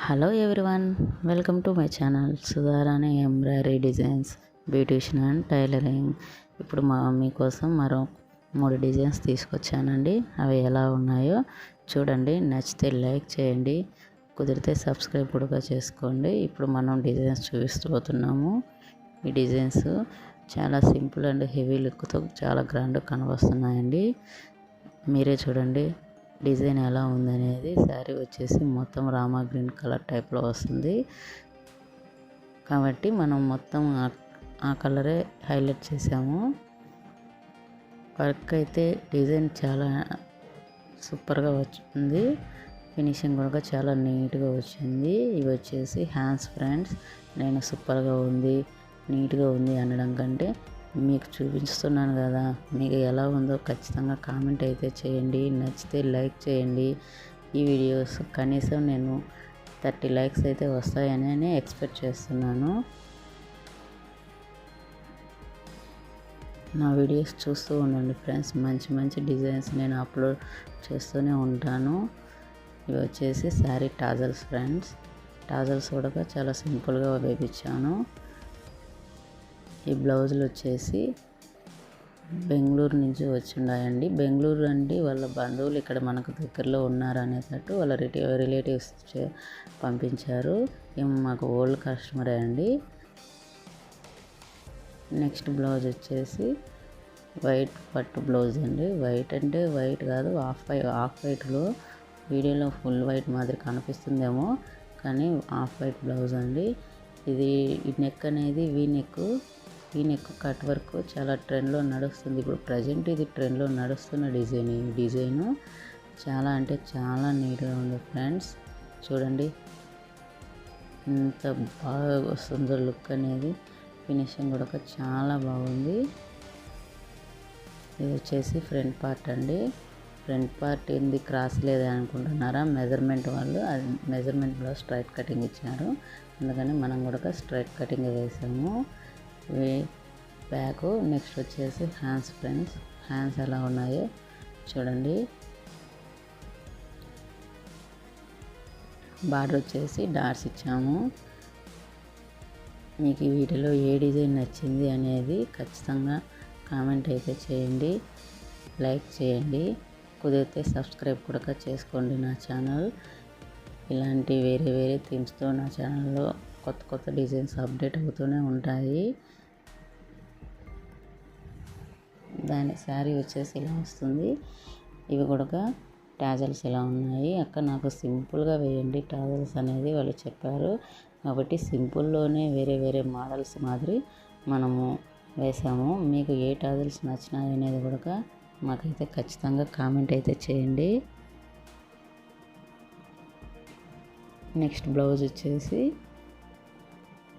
Hello everyone welcome to my channel Sudharani embroidery designs beautician and tailoring ఇప్పుడు మా mummy కోసం మరో మూడు డిజైన్స్ తీసుకొచ్చానండి. అవి ఎలా ఉన్నాయో చూడండి. నచ్చితే లైక్ చేయండి. కుదిరితే సబ్స్క్రైబ్ కూడా చేసుకోండి. ఇప్పుడు మనం డిజైన్స్ చూపిస్తుపోతున్నాము ఈ డిజైన్స్ చాలా సింపుల్ అండ్ హెవీ లుక్తో చాలా గ్రాండ్గా కనబస్తున్నాయండి. మీరే చూడండి. డిజైన్ ఎలా ఉందనేది శారీ వచ్చేసి మొత్తం రామా గ్రీన్ కలర్ టైప్లో వస్తుంది. కాబట్టి మనం మొత్తం ఆ కలరే హైలైట్ చేసాము. వర్క్ అయితే డిజైన్ చాలా సూపర్గా వచ్చింది. ఫినిషింగ్ కూడా చాలా నీట్గా వచ్చింది. ఇవి వచ్చేసి హ్యాండ్స్ ఫ్రెండ్స్. నేను సూపర్గా ఉంది నీట్గా ఉంది అనడం కంటే మీకు చూపిస్తున్నాను కదా. మీకు ఎలా ఉందో ఖచ్చితంగా కామెంట్ అయితే చేయండి. నచ్చితే లైక్ చేయండి. ఈ వీడియోస్ కనీసం నేను థర్టీ లైక్స్ అయితే వస్తాయని ఎక్స్పెక్ట్ చేస్తున్నాను. నా వీడియోస్ చూస్తూ ఉండండి ఫ్రెండ్స్ మంచి మంచి డిజైన్స్ నేను అప్లోడ్ చేస్తూనే ఉంటాను. ఇవి వచ్చేసి శారీ టాజల్స్ ఫ్రెండ్స్ టాజల్స్ కూడా చాలా సింపుల్గా వేపించాను. ఈ బ్లౌజులు వచ్చేసి బెంగళూరు నుంచి వచ్చిండాయండి. బెంగళూరు అండి వాళ్ళ బంధువులు ఇక్కడ మనకు దగ్గరలో ఉన్నారు అనేటట్టు వాళ్ళ రిటే రిలేటివ్స్ పంపించారు. ఏమో మాకు ఓల్డ్ కస్టమరే అండి. నెక్స్ట్ బ్లౌజ్ వచ్చేసి వైట్ పట్టు బ్లౌజ్ అండి. వైట్ అంటే వైట్ కాదు ఆఫ్ వైట్ ఆఫ్ వైట్లో వీడియోలో ఫుల్ వైట్ మాదిరి కనిపిస్తుందేమో కానీ ఆఫ్ వైట్ బ్లౌజ్ అండి. ఇది ఈ నెక్ అనేది వీ నెక్ ఈ నెక్ కట్ వర్క్ చాలా ట్రెండ్లో నడుస్తుంది. ఇప్పుడు ప్రజెంట్ ఇది ట్రెండ్లో నడుస్తున్న డిజైన్ ఈ డిజైను చాలా అంటే చాలా నీట్గా ఉంది ఫ్రెండ్స్. చూడండి ఎంత బాగా వస్తుందో లుక్ అనేది. ఫినిషింగ్ కూడా చాలా బాగుంది. ఇది వచ్చేసి ఫ్రంట్ పార్ట్ అండి. ఫ్రంట్ పార్ట్ ఏంది? క్రాస్ లేదా అనుకుంటున్నారా? మెజర్మెంట్ వాళ్ళు అది మెజర్మెంట్ కూడా స్ట్రైట్ కటింగ్ ఇచ్చారు. అందుకని మనం కూడా స్ట్రైట్ కటింగ్ వేసాము. వే బ్యాక్ నెక్స్ట్ వచ్చేసి హ్యాండ్స్ ఫ్రెండ్స్ హ్యాండ్స్ ఎలా ఉన్నాయో చూడండి. బార్డర్ వచ్చేసి డాట్స్ ఇచ్చాము. మీకు వీటిలో ఏ డిజైన్ నచ్చింది అనేది ఖచ్చితంగా కామెంట్ అయితే చేయండి. లైక్ చేయండి. కుదిరితే సబ్స్క్రైబ్ కూడా చేసుకోండి నా ఛానల్ ఇలాంటి వేరే వేరే థీమ్స్తో నా ఛానల్లో కొత్త కొత్త డిజైన్స్ అప్డేట్ అవుతూనే ఉంటాయి. దాని శారీ వచ్చేసి ఇలా వస్తుంది. ఇవి కూడా టాజల్స్ ఇలా ఉన్నాయి. అక్కడ నాకు సింపుల్గా వేయండి. టాజల్స్ అనేది వాళ్ళు చెప్పారు. కాబట్టి సింపుల్లోనే వేరే వేరే మోడల్స్ మాదిరి మనము వేసాము. మీకు ఏ టాజల్స్ నచ్చినాయి అనేది కూడా మాకైతే ఖచ్చితంగా కామెంట్ అయితే చేయండి. నెక్స్ట్ బ్లౌజ్ వచ్చేసి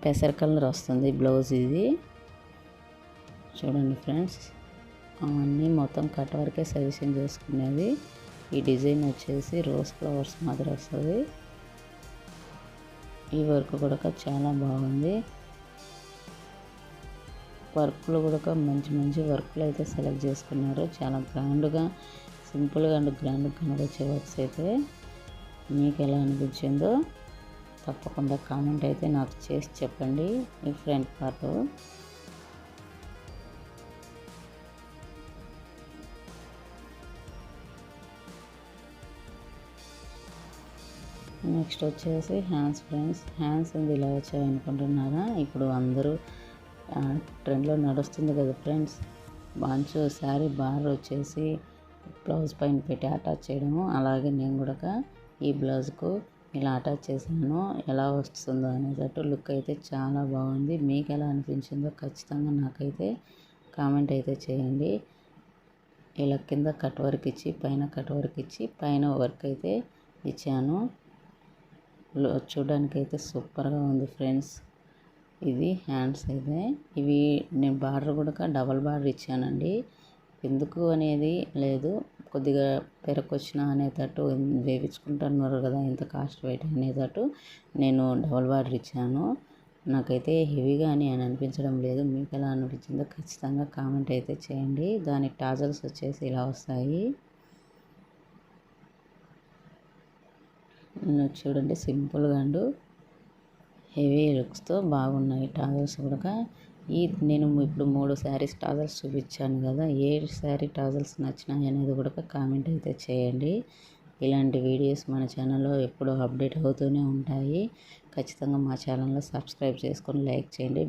పెసర కలర్ వస్తుంది బ్లౌజ్ ఇది. చూడండి ఫ్రెండ్స్ అవన్నీ మొత్తం కట్ వరకే సజెషన్ చేసుకునేది. ఈ డిజైన్ వచ్చేసి రోజ్ ఫ్లవర్స్ మాదిరి వస్తుంది. ఈ వర్క్ కూడా చాలా బాగుంది. వర్క్లు కూడా మంచి మంచి వర్క్లు అయితే సెలెక్ట్ చేసుకున్నారు. చాలా గ్రాండ్గా సింపుల్గా అండ్ గ్రాండ్గా కనబచ్చే వర్క్స్ అయితే. మీకు ఎలా అనిపించిందో తప్పకుండా కామెంట్ అయితే నాకు చేసి చెప్పండి ఈ ఫ్రంట్ పార్ట్ నెక్స్ట్ వచ్చేసి హ్యాండ్స్ ఫ్రెండ్స్ హ్యాండ్స్ ఉంది ఇలా వచ్చాయి అనుకుంటున్నారా? ఇప్పుడు అందరూ ట్రెండ్లో నడుస్తుంది కదా ఫ్రెండ్స్. బాంచు శారీ బార్ వచ్చేసి బ్లౌజ్ పైన పెట్టి అటాచ్ చేయడము. అలాగే నేను కూడా ఈ బ్లౌజ్కు ఇలా అటాచ్ చేశాను ఎలా వస్తుందో అనేటట్టు లుక్ అయితే చాలా బాగుంది. మీకు ఎలా అనిపించిందో ఖచ్చితంగా నాకైతే కామెంట్ అయితే చేయండి. ఇలా కింద కట్ వర్క్ ఇచ్చి పైన కట్ వర్క్ ఇచ్చి పైన వర్క్ అయితే ఇచ్చాను. చూడడానికి అయితే సూపర్గా ఉంది ఫ్రెండ్స్. ఇది హ్యాండ్స్ అయితే. ఇవి నేను బార్డర్ కూడా డబల్ బార్డర్ ఇచ్చానండి. ఎందుకు అనేది లేదు. కొద్దిగా పెరకొచ్చిన అనేటట్టు వేయించుకుంటున్నారు కదా ఇంత కాస్ట్ వెయిట్ అనేటట్టు నేను డబల్ బార్డర్ ఇచ్చాను. నాకైతే హెవీగా అని అని అనిపించడం లేదు. మీకు ఎలా అనిపించిందో ఖచ్చితంగా కామెంట్ అయితే చేయండి. దాని టాజల్స్ వచ్చేసి ఇలా వస్తాయి. చూడండి సింపుల్గా అండు. హెవీ లుక్స్తో బాగున్నాయి టాజల్స్ కూడా. ఈ నేను ఇప్పుడు మూడు శారీస్ టాజల్స్ చూపించాను కదా ఏ శారీ టాజల్స్ నచ్చినాయి అనేది కూడా కామెంట్ అయితే చేయండి. ఇలాంటి వీడియోస్ మన ఛానల్లో ఎప్పుడూ అప్డేట్ అవుతూనే ఉంటాయి. ఖచ్చితంగా మా ఛానల్లో సబ్స్క్రైబ్ చేసుకొని లైక్ చేయండి.